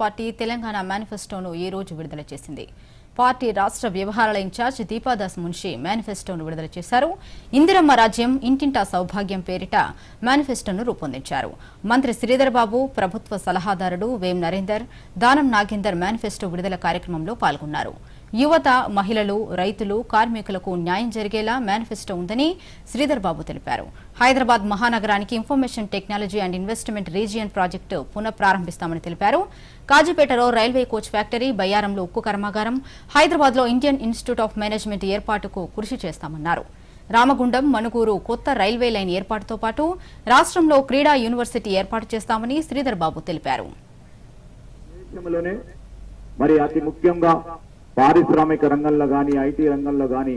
Party Telangana మేనిఫెస్టోను ఈ రోజు విడుదల చేసింది. పార్టీ రాష్ట్ర వ్యవహారాల ఇన్ఛార్జ్ దీపాదాస్ మున్షి మేనిఫెస్టోను విడుదల చేశారు. ఇందిరమ్మ రాజ్యం ఇంటింటా సౌభాగ్యం పేరిట మేనిఫెస్టోను రూపొందించారు. మంత్రి శ్రీధర్బాబు ప్రభుత్వ సలహాదారుడు వేం నరేందర్ దానం నాగేందర్ మేనిఫెస్టో విడుదల కార్యక్రమంలో పాల్గొన్నారు. యువత మహిళలు రైతులు కార్మికులకు న్యాయం జరిగేలా మేనిఫెస్టో ఉందని శ్రీధర్ బాబు తెలిపారు. Hyderabad మహానగరానికి information technology and investment region project పునఃప్రారంభిస్తామని తెలిపారు. కాజీపేటలో రైల్వే కోచ్ ఫ్యాక్టరీ బయ్యారంలో ఉక్కు కర్మాగారం హైదరాబాద్లో ఇండియన్ ఇన్స్టిట్యూట్ ఆఫ్ మేనేజ్మెంట్ ఏర్పాటుకు కృషి చేస్తామన్నారు. రామగుండం మణుగూరు కొత్త రైల్వే లైన్ ఏర్పాటుతో పాటు రాష్ట్రంలో క్రీడా యూనివర్సిటీ ఏర్పాటు చేస్తామని శ్రీధర్ బాబు తెలిపారు. మరి అతి ముఖ్యంగా పారిశ్రామిక రంగంలో కానీ ఐటీ రంగంలో కానీ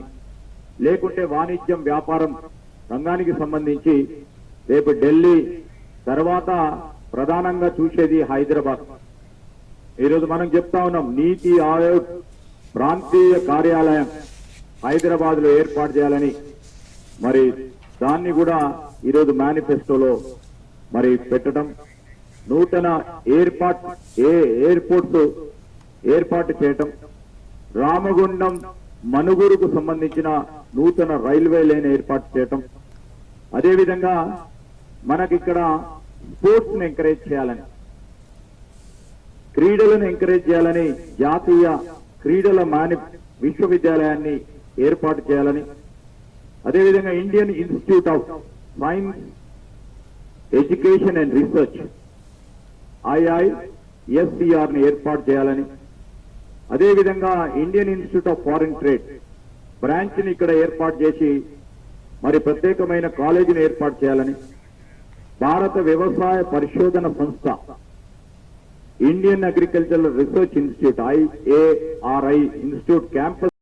లేకుంటే వాణిజ్యం వ్యాపారం రంగానికి సంబంధించి రేపు ఢిల్లీ తర్వాత ప్రధానంగా చూసేది హైదరాబాద్. ఈరోజు మనం చెప్తా ఉన్నాం నీతి ఆయోగ్ ప్రాంతీయ కార్యాలయం హైదరాబాద్లో ఏర్పాటు చేయాలని. మరి దాన్ని కూడా ఈరోజు మేనిఫెస్టోలో మరి పెట్టడం నూతన ఎయిర్పోర్ట్ ఏ ఎయిర్పోర్ట్స్ ఏర్పాటు చేయటం రామగుండం మనుగురుకు సంబంధించిన నూతన రైల్వే లైన్ ఏర్పాటు చేయటం. అదేవిధంగా మనకిక్కడ స్పోర్ట్స్ను ఎంకరేజ్ చేయాలని క్రీడలను ఎంకరేజ్ చేయాలని జాతీయ క్రీడల మాని విశ్వవిద్యాలయాన్ని ఏర్పాటు చేయాలని అదేవిధంగా Indian institute of science education and research ఐఐఎస్సిఆర్ని ఏర్పాటు చేయాలని అదేవిధంగా Indian institute of foreign trade బ్రాంచ్ని ఇక్కడ ఏర్పాటు చేసి మరి ప్రత్యేకమైన కాలేజీని ఏర్పాటు చేయాలని భారత వ్యవసాయ పరిశోధన సంస్థ Indian agricultural research institute IARI institute campus